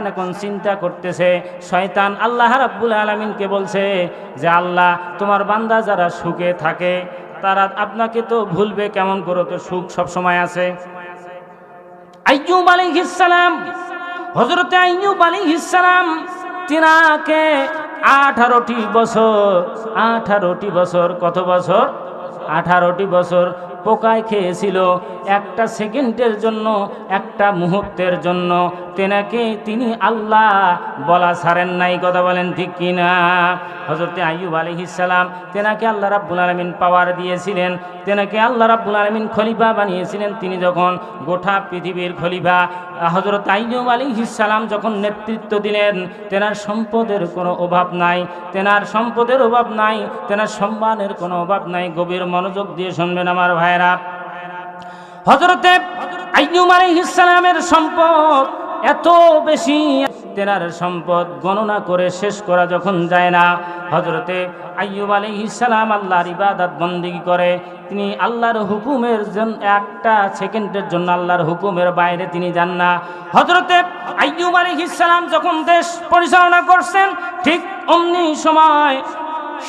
শয়তান এখন চিন্তা করতেছে। শয়তান আল্লাহ রাব্বুল আলমিনকে বলছে যে, আল্লাহ, তোমার বান্দা যারা সুখে থাকে, তারা আপনাকে তো ভুলবে, কেমন করে তো সুখ সব সময় আছে? আইয়ুব আলাইহিসসালাম হযরতে আইয়ুব আলাইহিসসালাম তিনাকে আঠারোটি বছর আঠারোটি বছর, কত বছর? আঠারোটি বছর পোকায় খেয়েছিল, একটা সেকেন্ডের জন্য, একটা মুহূর্তের জন্য তেনাকে তিনি আল্লাহ বলা ছাড়েন নাই, কথা বলেন ঠিক কিনা? হজরতে আইয়ুব আলহিসাল্লাম তেনাকে আল্লাহ রাব্বুল আলমিন পাওয়ার দিয়েছিলেন, তেনাকে আল্লাহ রাব্বুল আলমিন খলিফা বানিয়েছিলেন। তিনি যখন গোটা পৃথিবীর খলিফা হজরত আইয়ুব আলহিসাল্লাম যখন নেতৃত্ব দিলেন, তেনার সম্পদের কোনো অভাব নাই, তেনার সম্পদের অভাব নাই, তেনার সম্মানের কোনো অভাব নাই। গভীর মনোযোগ দিয়ে শুনবেন আমার ভাইরা হজরতে আইয়ুব আলাইহিসসালামের সম্পদ এত বেশি তেনার সম্পদ গণনা করে শেষ করা যখন যায় না হজরতে আইয়ুব আলাইহিসসালাম আল্লাহর ইবাদত বন্দিগি করে। তিনি আল্লাহর হুকুমের জন্য একটা সেকেন্ডের জন্য আল্লাহর হুকুমের বাইরে তিনি যান না। হজরতে আইয়ুব আলাইহিসসালাম যখন দেশ পরিচালনা করছেন, ঠিক অমনি সময়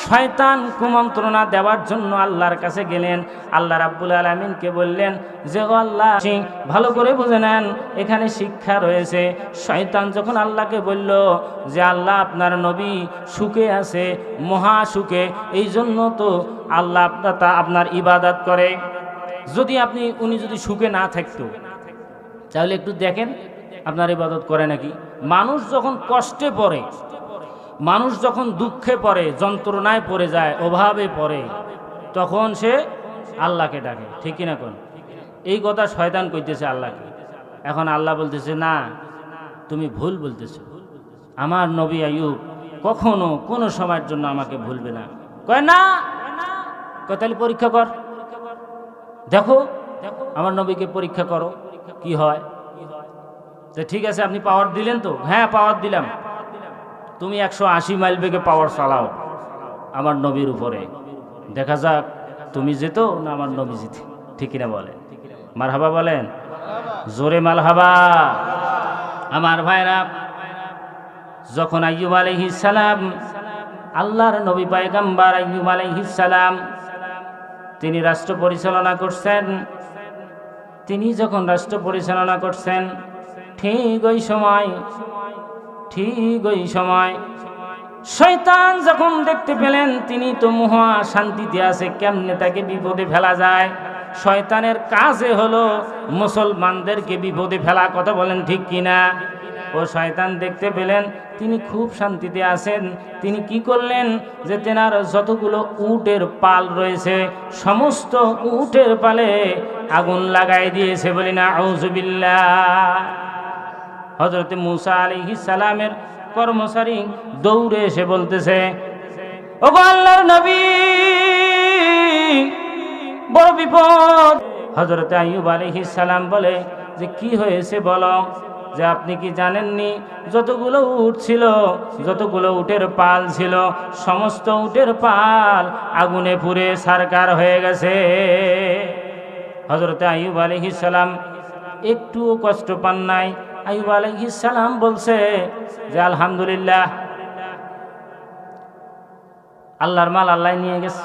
শয়তান কুমন্ত্রণা দেওয়ার জন্য আল্লাহর কাছে গেলেন। আল্লাহ রাব্বুল আলমিনকে বললেন, যে ও আল্লাহ ভালো করে বুঝে নেন, এখানে শিক্ষা রয়েছে। শয়তান যখন আল্লাহকে বলল যে, আল্লাহ আপনার নবী সুখে আছে, মহা সুখে, এই জন্য তো আল্লাহ আপনার তা আপনার ইবাদত করে। যদি আপনি, উনি যদি সুখে না থাকতো, তাহলে একটু দেখেন, আপনার ইবাদত করে নাকি? মানুষ যখন কষ্টে পড়ে মানুষ যখন দুঃখে পড়ে, যন্ত্রণায় পড়ে যায়, অভাবে পড়ে, তখন সে আল্লাহকে ডাকে। ঠিক কিনা কোন? এই কথা শয়তান কইতেছে আল্লাহকে। এখন আল্লাহ বলতেছে, না, তুমি ভুল বলতেছো। আমার নবী আয়ুব কখনো কোনো সময়ের জন্য আমাকে ভুলবে না। কয় না! কয়, তাহলে পরীক্ষা কর। দেখো, আমার নবীকে পরীক্ষা করো, কি হয়? তো ঠিক আছে, আপনি পাওয়ার দিলেন তো? হ্যাঁ পাওয়ার দিলাম। তুমি একশো আশি মাইল বেগে পাওয়ার চালাও আমার নবীর উপরে। দেখা যাক তুমি যেত না আমার নবী জিতে ঠিক কিনা বলেন? মারহাবা বলেন? জোরে মালহাবা আমার ভাইরা, যখন আলাইহিস সালাম, আল্লাহর নবী পায়গাম্বার আলাইহিস সালাম, তিনি রাষ্ট্র পরিচালনা করছেন। তিনি যখন রাষ্ট্র পরিচালনা করছেন, ঠিক ওই সময় ঠিক ওই সময়। শয়তান যখন দেখতে পেলেন, তিনি তো মহা শান্তিতে আছে, কেমনে তাকে বিপদে ফেলা যায়? শয়তানের কাজে হলো মুসলমানদেরকে বিপদে ফেলা, কথা বলেন ঠিক কিনা? ও শয়তান দেখতে পেলেন, তিনি খুব শান্তিতে আছেন। তিনি কি করলেন? যে তেনার যতগুলো উটের পাল রয়েছে, সমস্ত উটের পালে আগুন লাগাই দিয়েছে বলি না আউজুবিল্লাহ হজরতে মুসা আলিহি সালামের কর্মচারী দৌড়ে এসে বলতেছে ও আল্লাহর নবী, বড় বিপদ। হজরতে আইয়ুব আলিহি সালাম বলে, যে কি হয়েছে বলো? যে আপনি কি জানেননি? যতগুলো উট ছিল, যতগুলো উটের পাল ছিল, সমস্ত উটের পাল আগুনে পুড়ে সারকার হয়ে গেছে। হজরতে আইয়ুব আলিহিস সালাম একটুও কষ্ট পান নাই। আইব সালাম বলছে যে, আলহামদুলিল্লাহ, আল্লাহর মাল আল্লাহ নিয়ে গেছে।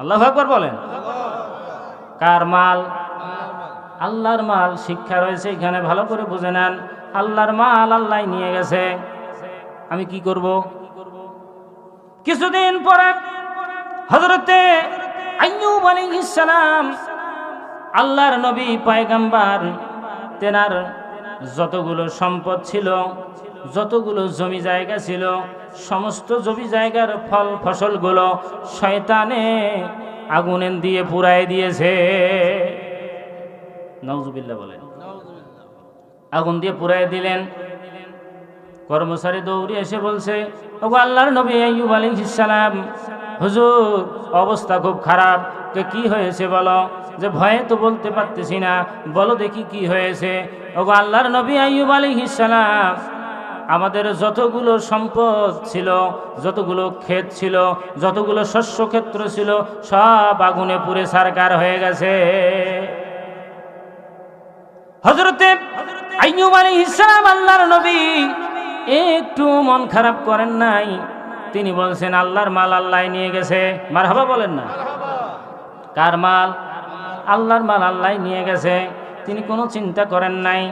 আল্লাহ একবার বলেন। কার মাল? আল্লাহর মাল, শিক্ষা রয়েছে এখানে, ভালো করে বুঝে নেন। আল্লাহর মাল আল্লাহ নিয়ে গেছে। আমি কি করব? কিছুদিন পরে হজরতে আল্লাহর নবী, পয়গাম্বার তেনার যতগুলো সম্পদ ছিল, যতগুলো জমি জায়গা ছিল, সমস্ত জমি জায়গার ফল ফসলগুলো শয়তানে আগুনে দিয়ে পুরাই দিয়েছে। নওজুবিল্লা বলেন। আগুন দিয়ে পুরাই দিলেন। কর্মচারী দৌড়ে এসে বলছে ও আল্লাহর নবী আইয়ুব আলাইহিস হুজুর, অবস্থা খুব খারাপ। কে কি হয়েছে বলো? যে ভয়ে তো বলতে পারতেছি না। বলো দেখি কি হয়েছে। ও আল্লাহর নবী আইয়ুব আলাইহিস সালাম আমাদের যতগুলো সম্পদ ছিল, যতগুলো ক্ষেত ছিল, যতগুলো শস্য ক্ষেত্র ছিল, সব আগুনে পুড়ে সারকার হয়ে গেছে। হজরতে আইয়ুব আলাইহিস সালাম আল্লাহর নবী, একটু মন খারাপ করেন নাই। তিনি বলছেন, আল্লাহর মাল আল্লাহ নিয়ে গেছে। মার হাবা বলেন না। কার মাল? আল্লাহর মাল আল্লাহ নিয়ে গেছে। তিনি কোনো চিন্তা করেন নাই।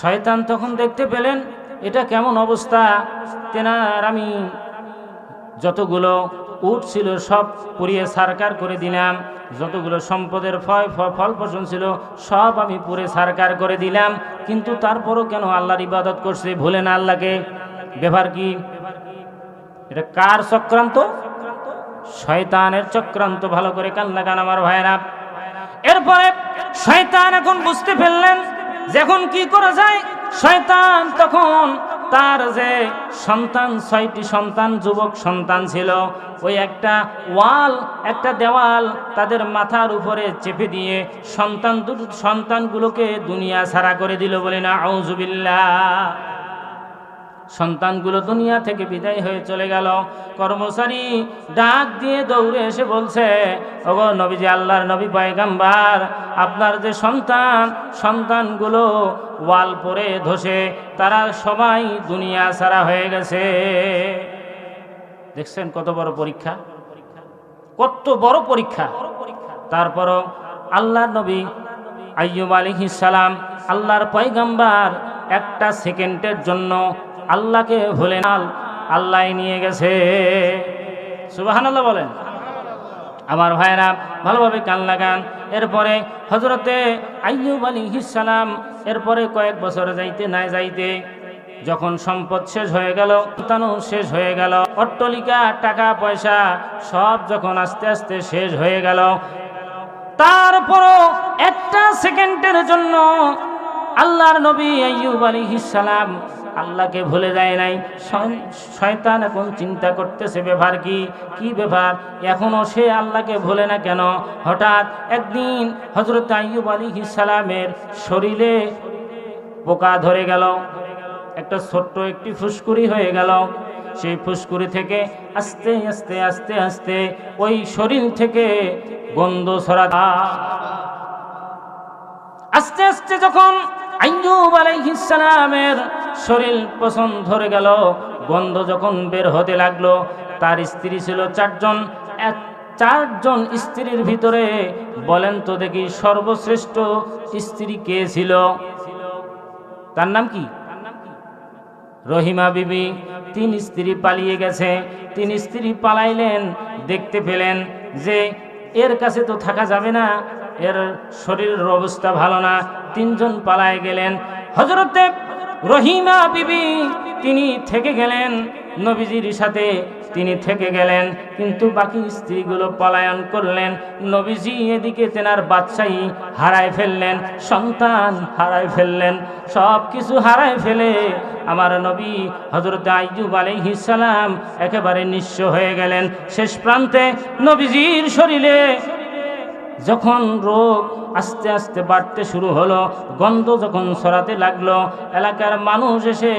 শয়তান তখন দেখতে পেলেন, এটা কেমন অবস্থা? তেনার আমি যতগুলো উট ছিল সব পুড়িয়ে সারকার করে দিলাম, যতগুলো সম্পদের ফয় ফল ফসল ছিল সব আমি পুরে সারকার করে দিলাম, কিন্তু তারপরও কেন আল্লাহর ইবাদত করছে? ভুলে না আল্লাহকে? ব্যবহার কি? এটা কার চক্রান্ত? শয়তানের চক্রান্ত। ভালো করে কান্না কান আমার ভাইরা এরপরে শয়তান এখন বুঝতে ফেললেন যখন কি করা যায়। শয়তান তখন তার যে সন্তান, ছয়টি সন্তান, যুবক সন্তান ছিল, ওই একটা ওয়াল, একটা দেওয়াল তাদের মাথার উপরে চেপে দিয়ে সন্তান সন্তানগুলোকে দুনিয়া ছাড়া করে দিল বলে না আউজুবিল্লাহ সন্তানগুলো দুনিয়া থেকে বিদায় হয়ে চলে গেল। কর্মচারী ডাক দিয়ে দৌড়ে এসে বলছে, ওগো নবীজি, আল্লাহর নবী পয়গাম্বার, আপনার যে সন্তান, সন্তানগুলো ওয়াল পরে ধসে, তারা সবাই দুনিয়া ছাড়া হয়ে গেছে। দেখছেন কত বড় পরীক্ষা? কত বড় পরীক্ষা। তারপরও আল্লাহর নবী আইয়ুব আলাইহিস সালাম, আল্লাহর পয়গাম্বার একটা সেকেন্ডের জন্য আল্লাহকে ভুলে নাল, আল্লাহ নিয়ে গেছে। সুবহানাল্লাহ বলেন। আমার ভাইরা ভালোভাবে কান লাগান। এরপরে হজরতে আইয়ুব আলাইহিস সালাম এরপরে কয়েক বছর যাইতে না যাইতে যখন সম্পদ শেষ হয়ে গেল, সন্তানও শেষ হয়ে গেল, অট্টলিকা, টাকা, পয়সা সব যখন আস্তে আস্তে শেষ হয়ে গেল, তারপরও একটা সেকেন্ডের জন্য আল্লাহর নবী আইয়ুব আলাইহিস সালাম আল্লাহকে ভুলে যায় নাই। শয়তান এখন চিন্তা করতেছে, ব্যাপার কি? কি ব্যাপার? এখনও সে আল্লাহকে ভুলে না কেন? হঠাৎ একদিন হজরত আইয়ুব আলাইহিস সালামের শরীরে পোকা ধরে গেল। একটা ছোট্ট একটি ফুসকুড়ি হয়ে গেল। সেই ফুসকুড়ি থেকে আস্তে আস্তে আস্তে আস্তে ওই শরীর থেকে গন্ধ ছড়া আস্তে আস্তে যখন আইয়ুব আলাইহিস সালামের শরীর পছন্দ ধরে গেল। গন্ধ যখন বের হতে লাগল, তার স্ত্রী ছিল চারজন। চারজন স্ত্রীর ভিতরে, বলেন তো দেখি সর্বশ্রেষ্ঠ স্ত্রী কে ছিল? তার নাম কি? রহিমা বিবি। তিন স্ত্রী পালিয়ে গেছে। তিন স্ত্রী পালাইলেন, দেখতে পেলেন যে এর কাছে তো থাকা যাবে না, এর শরীরের অবস্থা ভালো না। তিনজন পালায় গেলেন। হজরতে রহিমা বিবি, তিনি থেকে গেলেন। নবীজির সাথে তিনি থেকে গেলেন, কিন্তু বাকি স্ত্রীগুলো পলায়ন করলেন। নবীজি এদিকে তেনার বাচ্চাই হারায় ফেললেন, সন্তান হারায় ফেললেন সব কিছু হারায় ফেলে আমার নবী হজরত আলাইহিস সালাম একেবারে নিঃস্ব হয়ে গেলেন। শেষ প্রান্তে নবীজির শরীরে যখন রোগ আস্তে আস্তে বাড়তে শুরু হলো, গন্ধ যখন ছড়াতে লাগল, এলাকার মানুষ এসে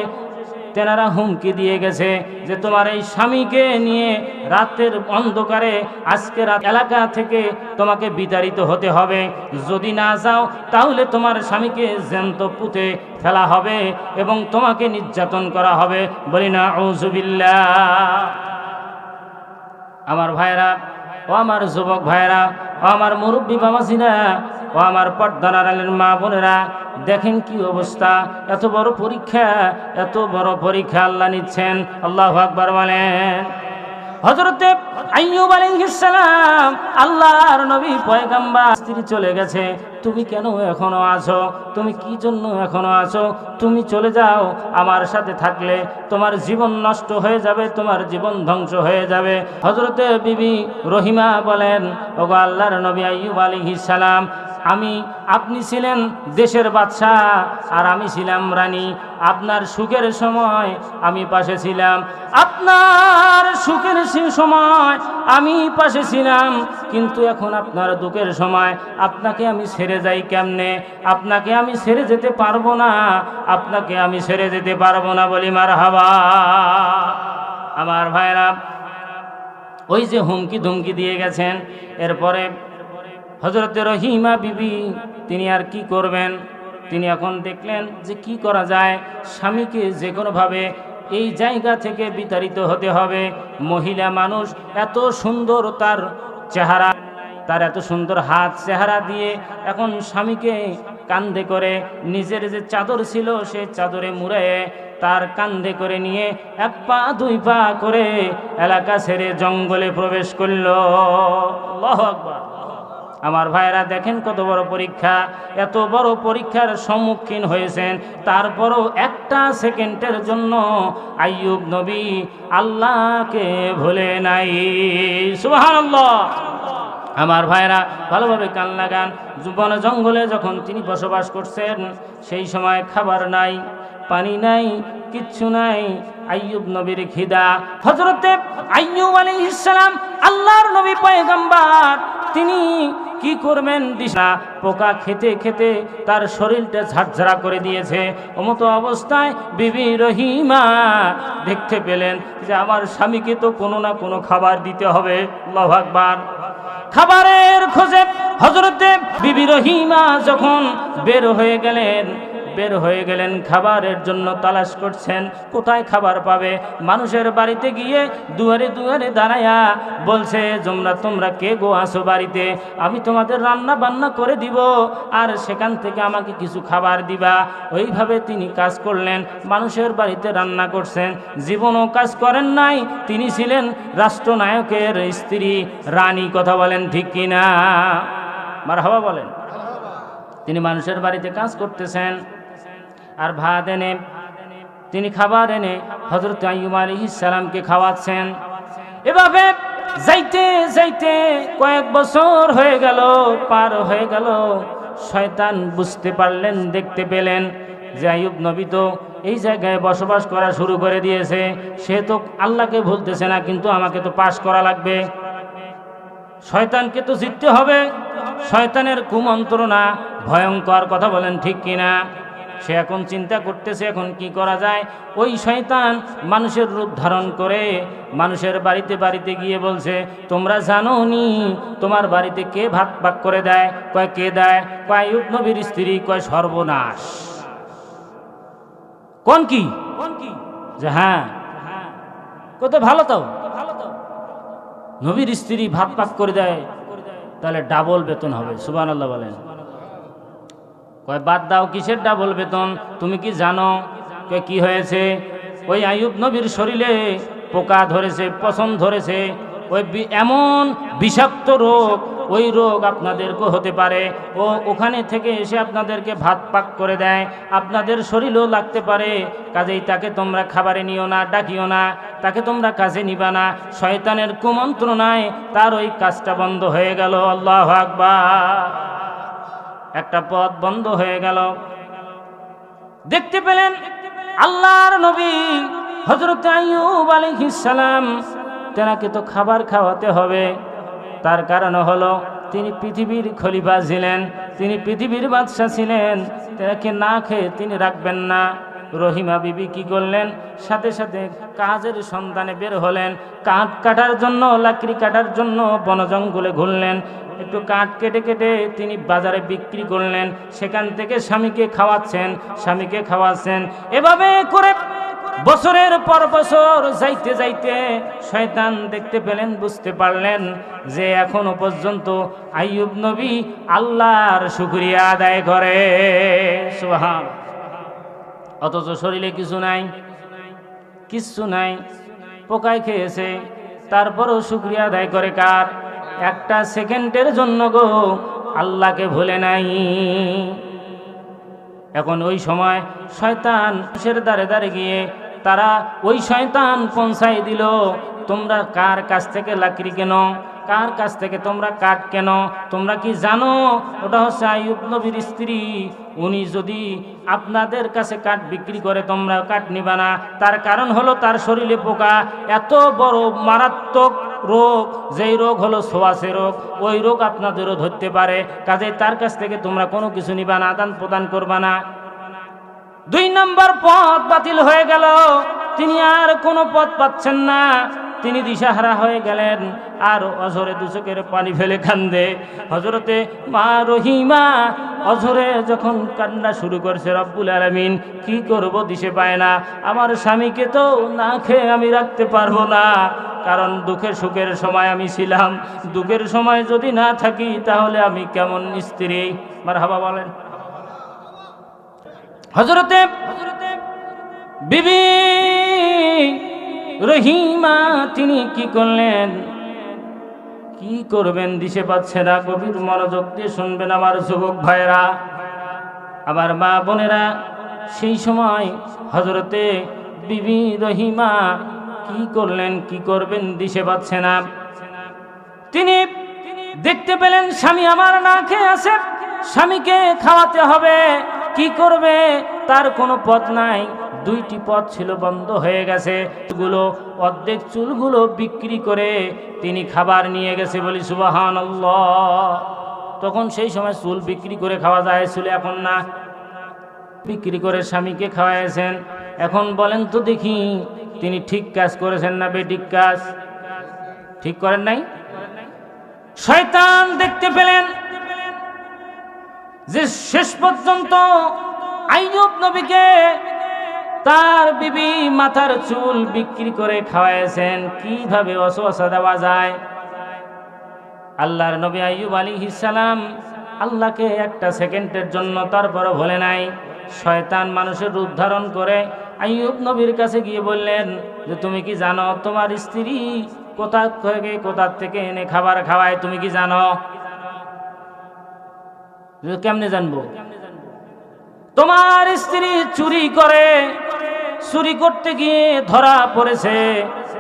তেনারা হুমকি দিয়ে গেছে যে তোমার এই স্বামীকে নিয়ে রাতের অন্ধকারে আজকে রাত এলাকা থেকে তোমাকে বিতাড়িত হতে হবে। যদি না যাও, তাহলে তোমার স্বামীকে জ্যান্ত পুঁতে ফেলা হবে এবং তোমাকে নির্যাতন করা হবে। বলি না ঔজুবিল্লাহ আমার ভাইরা ও আমার যুবক ভাইরা আমার মুরব্বী বাবাজিরা ও আমার পর্দার আলের মা বোনেরা, দেখেন কি অবস্থা? এত বড় পরীক্ষা, এত বড় পরীক্ষা আল্লাহ নিচ্ছেন। আল্লাহ আকবার বলেন। হজরতে আইয়ুব আলাইহিস সালাম আল্লাহর নবী পয়গাম্বার স্ত্রী চলে গেছে। তুমি কেন এখনও আছো? তুমি কি জন্য এখনও আছো? তুমি চলে যাও, আমার সাথে থাকলে তোমার জীবন নষ্ট হয়ে যাবে, তোমার জীবন ধ্বংস হয়ে যাবে। হজরতে বিবি রহিমা বলেন, ওগো আল্লাহর নবী আইয়ুব আলাইহিস সালাম আমি, আপনি ছিলেন দেশের বাদশা আর আমি ছিলাম রানী। আপনার সুখের সময় আমি পাশে ছিলাম। আপনার সুখের সময় আমি পাশে ছিলাম। কিন্তু এখন আপনার দুঃখের সময়, আপনাকে আমি ছেড়ে যাই কেমনে? আপনাকে আমি ছেড়ে যেতে পারব না। আপনাকে আমি ছেড়ে যেতে পারব না বলি মার হাবা আমার ভাইরা, ওই যে হুমকি ধুমকি দিয়ে গেছেন। এরপরে হজরত রহিমা বিবি, তিনি আর কি করবেন? তিনি এখন দেখলেন যে কি করা যায়, স্বামীকে যে কোনোভাবে এই জায়গা থেকে বিতাড়িত হতে হবে। মহিলা মানুষ এত সুন্দর তার চেহারা, তার এত সুন্দর হাত চেহারা দিয়ে এখন স্বামীকে কান্দে করে, নিজের যে চাদর ছিল সে চাদরে মুড়ে তার কান্দে করে নিয়ে এক পা, দুই পা করে এলাকা ছেড়ে জঙ্গলে প্রবেশ করল। আল্লাহু আকবার। আমার ভাইরা দেখেন কত বড় পরীক্ষা, এত বড় পরীক্ষার সম্মুখীন হয়েছেন। তারপরও একটা সেকেন্ডের জন্য আইয়ুব নবী আল্লাহকে ভুলে নাই। সুবহানাল্লাহ। আমার ভাইরা ভালোভাবে কান লাগান। বন জঙ্গলে যখন তিনি বসবাস করছেন, সেই সময় খাবার নাই, পানি নাই, কিচ্ছু নাই, আইয়ুব নবীর খিদা। হজরতে আইয়ুব আলাইহিস ইসলাম আল্লাহর নবী পয়গম্বর, তিনি কি করবেন? দিশা পোকা খেতে খেতে তার শরীরটা ঝাড়ঝাড়া করে দিয়েছে। অমতো অবস্থায় বিবি রহিমা দেখতে পেলেন যে আমার স্বামীকে তো কোনো না কোনো খাবার দিতে হবে। লভাগবার খাবারের খোঁজে হজরতে বিবি রহিমা যখন বের হয়ে গেলেন বের হয়ে গেলেন, খাবারের জন্য তালাশ করছেন, কোথায় খাবার পাবে? মানুষের বাড়িতে গিয়ে দুয়ারে দুয়ারে দাঁড়ায়া বলছে, তোমরা তোমরা কে গো আসো বাড়িতে? আমি তোমাদের রান্না বান্না করে দিব, আর সেখান থেকে আমাকে কিছু খাবার দিবা। ওইভাবে তিনি কাজ করলেন, মানুষের বাড়িতে রান্না করছেন। জীবনও কাজ করেন নাই, তিনি ছিলেন রাষ্ট্রনায়কের স্ত্রী। রানী কথা বলেন, ঠিক কিনা মার হাওয়া বলেন, তিনি মানুষের বাড়িতে কাজ করতেছেন। আর ভাত এনে, তিনি খাবার এনে হজরত আইয়ুব আলাইহিস সালামকে খাওয়াচ্ছেন। এভাবে যাইতে যাইতে কয়েক বছর হয়ে গেল, পার হয়ে গেল। শয়তান বুঝতে পারলেন, দেখতে পেলেন যে আইয়ুব নবী তো এই জায়গায় বসবাস করা শুরু করে দিয়েছে। সে তো আল্লাহকে ভুলতেছে না, কিন্তু আমাকে তো পাশ করা লাগবে। শয়তানকে তো জিততে হবে। শয়তানের কুমন্ত্রণা ভয়ঙ্কর কথা বলেন ঠিক কিনা? সে এখন চিন্তা করতেছে এখন কি করা যায়? ওই শয়তান মানুষের রূপ ধারণ করে মানুষের বাড়িতে বাড়িতে গিয়ে বলছে তোমরা জানো নি তোমার বাড়িতে কে ভাত ভাগ করে দেয়? কয় কে দেয়? কয় নবীর স্ত্রী কয় সর্বনাশ। কোন কি? কোন কি? যে হ্যাঁ কত ভালো তো। নবীর স্ত্রী ভাত পাক করে দেয় তাহলে ডাবল বেতন হবে সুবান আল্লাহ বলেন। কয়, বাদ দাও, কিসের ডাবল বেতন? তুমি কি জানো কে হয়েছে? ওই আয়ুব নবীর শরীরে পোকা ধরেছে পছন্দ ধরেছে। ওই এমন বিষাক্ত রোগ, ওই রোগ আপনাদেরকে হতে পারে। ও ওখানে থেকে এসে আপনাদেরকে ভাত পাক করে দেয়। আপনাদের শরীরও লাগতে পারে। কাজেই তাকে তোমরা খাবারে নিও না, ডাকিও না। তাকে তোমরা কাজে নিবা না। শয়তানের কুমন্ত্রণায় তার ওই কাজটা বন্ধ হয়ে গেল। আল্লাহ আকবার। একটা পথ বন্ধ হয়ে গেল। দেখতে পেলেন আল্লাহর নবী হজরত আইব আলাইহিস সালাম, তেনাকে তো খাবার খাওয়াতে হবে। তার কারণ হলো, তিনি পৃথিবীর খলিফা ছিলেন, তিনি পৃথিবীর বাদশাহ ছিলেন, তেনাকে না খেয়ে তিনি রাখবেন না। রহিমা বিবি কি করলেন? সাথে সাথে কাজের সন্ধানে বের হলেন। কাঠ কাটার জন্য, লাকড়ি কাটার জন্য বন জঙ্গলে ঘুরলেন। একটু কাঠ কেটে কেটে তিনি বাজারে বিক্রি করলেন। সেখান থেকে স্বামীকে খাওয়াচ্ছেন স্বামীকে খাওয়াচ্ছেন। এভাবে করে বছরের পর বছর যাইতে যাইতে শয়তান দেখতে পেলেন, বুঝতে পারলেন যে এখনও পর্যন্ত আইয়ুব নবী আল্লাহর শুক্রিয়া আদায় করে। সুবহান। অথচ শরীরে কিছু নাই কিচ্ছু নাই, পোকায় খেয়েছে, তারপরও শুক্রিয়া আদায় করে কার? একটা সেকেন্ডের জন্য গো, আল্লাহকে ভুলে নাই। এখন ওই সময় শয়তান সে দ্বারে দ্বারে গিয়ে তারা ওই শয়তান পৌঁছাই দিল, তোমরা কার কাছ থেকে লাকড়ি কেন? কার কাছ থেকে তোমরা কাঠ কেন? তোমরা কি জানো? ওটা হচ্ছে আইয়ুব নবীর স্ত্রী। উনি যদি আপনাদের কাছে কাঠ বিক্রি করে, তোমরা কাঠ নিবা না। তার কারণ হলো তার শরীরে পোকা। এত বড় মারাত্মক রোগ, যেই রোগ হলো সোয়াশে রোগ, ওই রোগ আপনাদেরও ধরতে পারে। কাজে তার কাছ থেকে তোমরা কোনো কিছু নিবা না, আদান প্রদান করবা না। দুই নম্বর পথ বাতিল হয়ে গেল। তিনি আর কোনো পথ পাচ্ছেন না। তিনি দিশাহারা হয়ে গেলেন। আর অঝরে দুচকের পানি ফেলে কান্দে। হজরতে মা রহিমা অঝরে যখন কান্না শুরু করছে, রব্বুল আলমিন, কি করব দিশে পায় না। আমার স্বামীকে তো না খেয়ে আমি রাখতে পারব না। কারণ দুঃখের সুখের সময় আমি ছিলাম। দুঃখের সময় যদি না থাকি, তাহলে আমি কেমন স্ত্রী? মার হাবা বলেন। হজরতে বিবি রহিমা, তিনি কি করলেন? কি করবেন দিশে পাচ্ছে না, গভীর মনোযোগ দিয়ে শুনবেন আমার যুবক ভাইরা আমার মা বোনেরা, সেই সময় হজরতে বিবি রহিমা কি করলেন, কি করবেন দিশে পাচ্ছে না। তিনি দেখতে পেলেন, স্বামী আমার না খেয়ে আছে, স্বামীকে খাওয়াতে হবে, কি করবে, তার কোনো পথ নাই। দুইটি পথ ছিল বন্ধ হয়ে গেছে। গুলো অর্ধেক চুলগুলো বিক্রি করে তিনি খাবার নিয়ে গেছে বলি সুবাহান তখন সেই সময় চুল বিক্রি করে খাওয়া যায়, চুলে এখন না। বিক্রি করে স্বামীকে খাওয়াইছেন এখন বলেন তো দেখি, তিনি ঠিক কাজ করেছেন না বেঠিক কাজ? ঠিক করেন নাই? শয়তান দেখতে পেলেন যে শেষ পর্যন্ত আইয়ুব নবীকে তার বিবি মাথার চুল বিক্রি করে খাওয়াইছেন, কীভাবে অসুয়াশা দেওয়া যায়? আল্লাহর নবী আইয়ুব আলী সালাম আল্লাহকে একটা সেকেন্ডের জন্য তারপর ভোলে নাই। শয়তান মানুষের রূপ ধারণ করে আইয়ুব নবীর কাছে গিয়ে বললেন, যে তুমি কি জানো, তোমার স্ত্রী কোথা থেকে কোথা থেকে এনে খাবার খাওয়ায়, তুমি কি জানো? কেমনে জানব? তোমার স্ত্রী চুরি করে, চুরি করতে গিয়ে ধরা পড়েছে,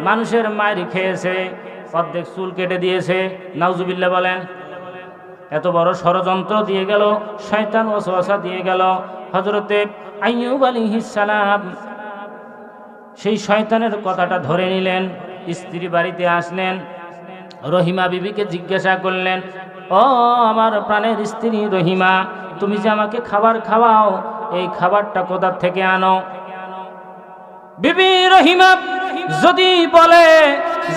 মানুষের মায়ের খেয়েছে, অর্ধেক চুল কেটে দিয়েছে। নাউজুবিল্লা বলেন, এত বড় ষড়যন্ত্র দিয়ে গেল, শয়তান ওসওয়াসা দিয়ে গেল। হজরতে আইয়ুব আলী সালাম সেই শয়তানের কথাটা ধরে নিলেন, স্ত্রী বাড়িতে আসলেন রহিমা বিবিকে জিজ্ঞাসা করলেন, ও আমার প্রাণের স্ত্রী রহিমা, তুমি যে আমাকে খাবার খাওয়াও, এই খাবারটা কোথার থেকে আনো? বিবি রহিমা যদি বলে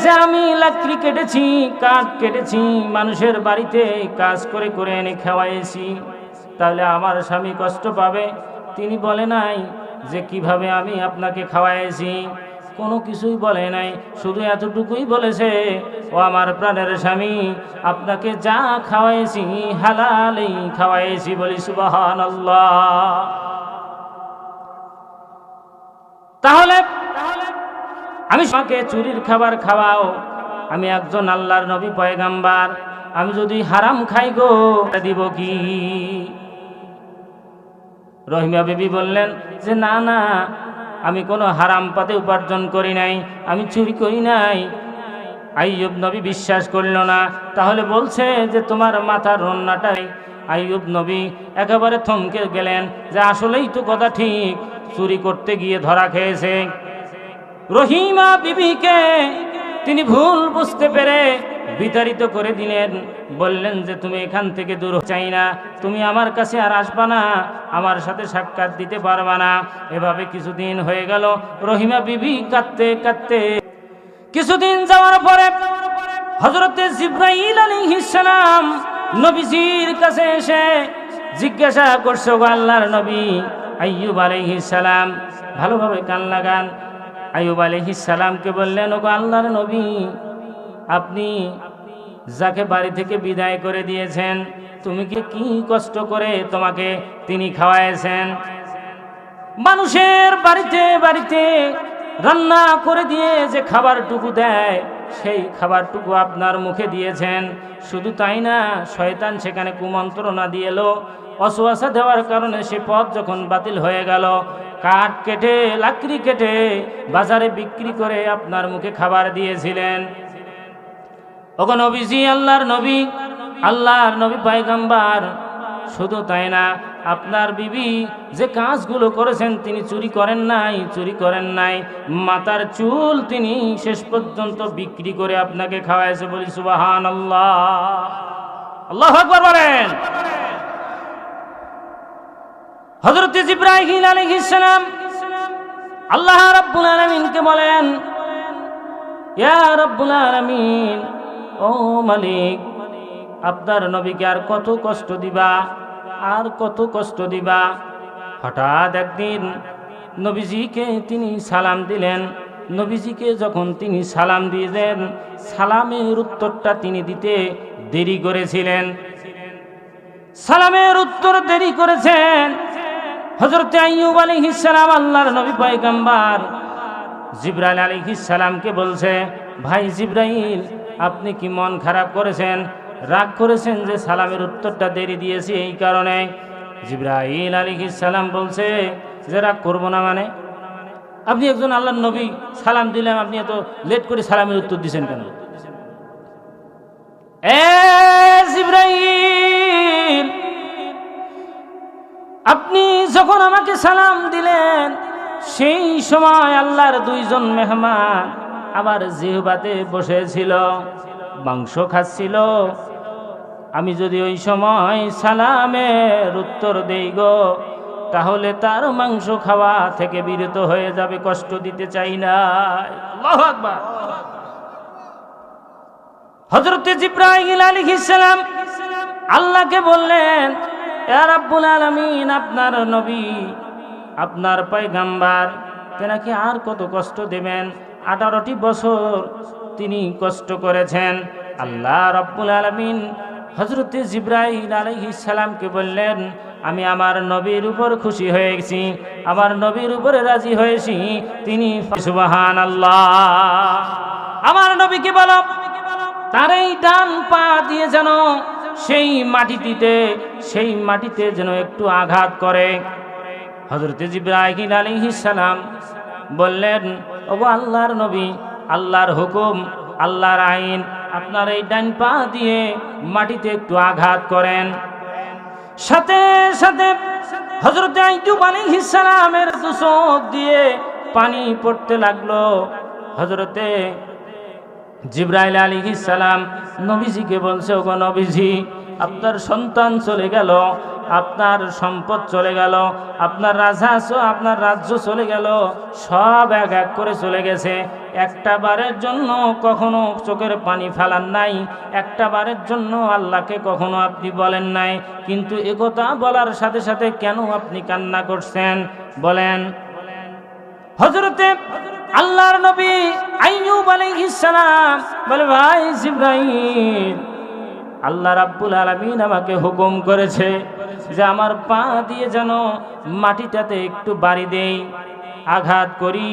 যে, আমি লাকড়ি কেটেছি কাঠ কেটেছি, মানুষের বাড়িতে কাজ করে করে এনে খাওয়াইছি, তাহলে আমার স্বামী কষ্ট পাবে? তিনি বলে নাই যে, কীভাবে আমি আপনাকে খাওয়াইছি? কোনো কিছুই বলে নাই, শুধু এতটুকুই বলেছে, ও আমার প্রাণের স্বামী, আপনাকে যা খাওয়াইছি, হালালেই খাওয়াইছি বলি সুবাহান তাহলে, আমি আমাকে চুরির খাবার খাওয়াও, আমি একজন আল্লাহর নবী পয়গাম্বার, আমি যদি হারাম খাই গো দিব কি? রহিমা বিবি বললেন যে, না না আমি কোনো হারাম পাতে উপার্জন করি নাই, আমি চুরি করি নাই। আইয়ুব নবী বিশ্বাস করল না, তাহলে বলছে যে তোমার মাথার রন্নাটাই। আইয়ুব নবী একেবারে থমকে গেলেন যে আসলেই তো কথা ঠিক, চুরি করতে গিয়ে ধরা খেয়েছে। রহিমা বিবিকে তিনি ভুল বুঝতে পেরে বিতাড়িত করে দিলেন। বললেন যে, তুমি এখান থেকে দূর চাই না। তুমি আমার কাছে আর আসবা না। আমার সাথে সাক্ষাৎ দিতে পারবা না। এভাবে কিছুদিন হয়ে গেল। রহিমা বিবি কাঁদতে কাঁদতে কিছুদিন যাওয়ার পরে হজরতে জিব্রাইল আলাইহিসসালাম নবীজির কাছে এসে জিজ্ঞাসা করছে আল্লাহর নবী আইয়ুব আলাইহিসসালাম ভালোভাবে কান লাগান আইয়ুব আলাইহিসসালামকে বললেন, ওগো আল্লাহর নবী, আপনি যাকে বাড়ি থেকে বিদায় করে দিয়েছেন, তুমি কি কি কষ্ট করে তোমাকে তিনি খাওয়াইছেন? মানুষের বাড়িতে বাড়িতে রান্না করে দিয়ে যে খাবারটুকু দেয়, সেই খাবারটুকু আপনার মুখে দিয়েছেন। শুধু তাই না, শয়তান সেখানে কুমন্ত্রণা দিয়ে এলো। অসুয়াশা দেওয়ার কারণে সে পথ যখন বাতিল হয়ে গেল, কাঠ কেটে, লাকড়ি কেটে বাজারে বিক্রি করে আপনার মুখে খাবার দিয়েছিলেন। ওগো নবীজি, আল্লাহর নবী আল্লাহর নবী পায়গাম্বার। শুধু তাই না, আপনার বিবি যে কাজগুলো করেছেন তিনি চুরি করেন নাই, চুরি করেন নাই। মাতার চুল তিনি শেষ পর্যন্ত বিক্রি করে আপনাকে খাওয়াইছে বলি সুবাহান আল্লাহ আল্লাহ আকবর বলেন। হজরত ইব্রাহিম আলাইহিস সালাম আল্লাহ রাব্বুল আলামিনকে বলেন, ইয়া রব্বুল আলামিন ও মালিক, আপনার নবীকে আর কত কষ্ট দিবা, আর কত কষ্ট দিবা। হঠাৎ একদিন নবীজিকে তিনি সালাম দিলেন। নবীজিকে যখন তিনি সালাম দিলেন, সালামের উত্তরটা তিনি দিতে দেরি করেছিলেন। সালামের উত্তর দেরি করেছেন। হজরত আইয়ুব আলাইহিস সালাম, আল্লাহর নবী পয়গম্বর জিব্রাইল আলাইহিস সালামকে বলছে, ভাই জিব্রাইল আপনি কি মন খারাপ করেছেন? রাগ করেছেন যে সালামের উত্তরটা দেরি দিয়েছি এই কারণে? জিব্রাইল আলাইহিস সালাম বলছে যে, রাগ করব না মানে? আপনি একজন আল্লাহর নবী, সালাম দিলাম, আপনি এত লেট করে সালামের উত্তর দিছেন কেন? জিব্রাইল, আপনি যখন আমাকে সালাম দিলেন, সেই সময় আল্লাহর দুইজন মেহমান আমার জিহবাতে বসেছিল, মাংস খাচ্ছিল। আমি যদি ওই সময় সালামের উত্তর দেই গো, তাহলে তার মাংস খাওয়া থেকে বিরত হয়ে যাবে, কষ্ট দিতে চাই না। হজরত জিব্রাহিল আল্লাহকে বললেন রাব্বুল আলামিন, আপনার নবী, আপনার পয়গাম্বার, তেনাকে আর কত কষ্ট দেবেন? আঠারোটি বছর তিনি কষ্ট করেছেন। আল্লাহ রাব্বুল আলমিন হজরতে আলাইহিস সালামকে বললেন, আমি আমার নবীর উপর খুশি হয়েছি, আমার নবীর উপরে রাজি হয়েছি। তিনি সুবাহান আল্লাহ আমার নবীকে বলো তার এই ডান পা দিয়ে যেন সেই মাটিটিতে, সেই মাটিতে যেন একটু আঘাত করে। হজরতে জিব্রাহিম সালাম বললেন, ওগো আল্লাহর নবী, আল্লাহর হুকুম, আল্লাহর আইন, আপনার এই ডান পা দিয়ে মাটিতে একটু আঘাত করেন। সাথে সাথে হজরত আইয়ুব আলাইহিস সালামের দুচোখ দিয়ে পানি পড়তে লাগল। হজরতে জিব্রাইল আলী সালাম, নবীজিকে বলছে, ওগো নবীজি, আপনার সন্তান চলে গেল আপনার সম্পদ চলে গেল, আপনার রাজহাঁস আপনার রাজ্য চলে গেল, সব এক এক করে চলে গেছে। একটা বারের জন্য কখনো চোখের পানি ফেলার নাই, একটা বারের জন্য আল্লাহকে কখনো আপনি বলেন নাই। কিন্তু একথা বলার সাথে সাথে কেন আপনি কান্না করছেন? বলেন। হজরতে আল্লাহর নবী আলাইহিস সালাম বলে, ভাই জিব্রাইল, আল্লাহ রাব্বুল আলামিন আমাকে হুকুম করেছে যে আমার পা দিয়ে যেন মাটিটাতে একটু বাড়ি দেই, আঘাত করি,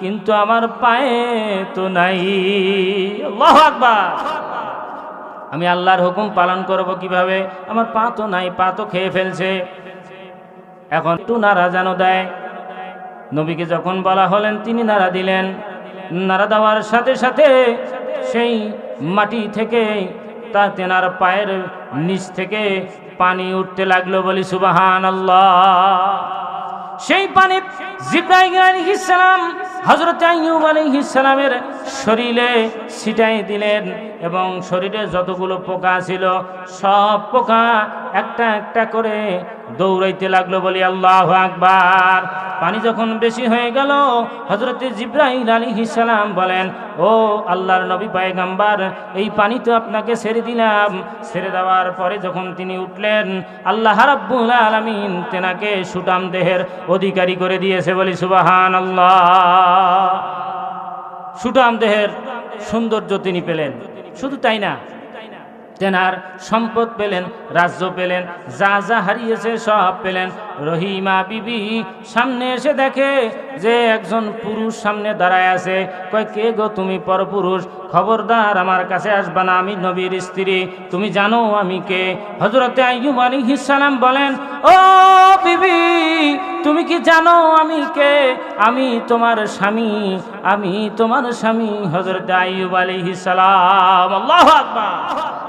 কিন্তু আমার পায়ে তো নাই। আমি আল্লাহর হুকুম পালন করব কীভাবে? আমার পা তো নাই, পা তো খেয়ে ফেলছে। এখন একটু নাড়া যেন দেয়। নবীকে যখন বলা হলেন, তিনি নাড়া দিলেন। নাড়া দেওয়ার সাথে সাথে সেই মাটি থেকে তা তেনার পায়ের নিচ থেকে পানি উঠতে লাগল বলি সুবাহান সেই পানি জিব্রাহিম আলাইহিস হজরত আলাইহিস সালামের শরীরে ছিটাই দিলেন এবং শরীরে যতগুলো পোকা ছিল, সব পোকা একটা একটা করে দৌড়াইতে লাগল বলি, আল্লাহ আকবার। পানি যখন বেশি হয়ে গেল হজরতে জিব্রাহিম আলাইহিস সালাম বলেন, ও আল্লাহর নবী পায়গাম্বার, এই পানি তো আপনাকে ছেড়ে দিলাম। ছেড়ে দেওয়ার পরে যখন তিনি উঠলেন, আল্লাহ রাব্বুল আলামিন তেনাকে সুটাম দেহের অধিকারী করে দিয়েছে বলি সুবাহান আল্লাহ সুটাম দেহের সৌন্দর্য তিনি পেলেন। শুধু তাই না তেনার সম্পদ পেলেন, রাজ্য পেলেন, যা যা হারিয়েছে সব পেলেন। রহিমা বিবি সামনে এসে দেখে যে একজন পুরুষ সামনে দাঁড়ায় আছে। কয়, কে গো তুমি পরপুরুষ? খবরদার আমার কাছে আসবা না, আমি নবীর স্ত্রী। তুমি জানো আমি কে? হজরতে আইয়ুব আলাইহিস সালাম বলেন, ও বিবি, তুমি কি জানো আমি কে? আমি তোমার স্বামী, আমি তোমার স্বামী। হজরতে আইয়ুব আলাইহিস সালাম, আল্লাহ আকবার।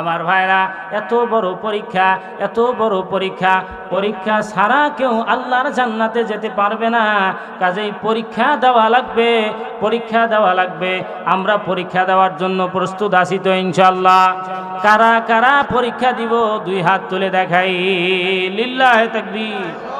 আমার ভাইরা, এত বড় পরীক্ষা, এত বড় পরীক্ষা। পরীক্ষা ছাড়া কেউ আল্লাহর জান্নাতে যেতে পারবে না। কাজেই পরীক্ষা দেওয়া লাগবে, পরীক্ষা দেওয়া লাগবে। আমরা পরীক্ষা দেওয়ার জন্য প্রস্তুত আছি তো ইনশাল্লাহ কারা কারা পরীক্ষা দিব, দুই হাত তুলে দেখাই। লিল্লাহ তাকবীর।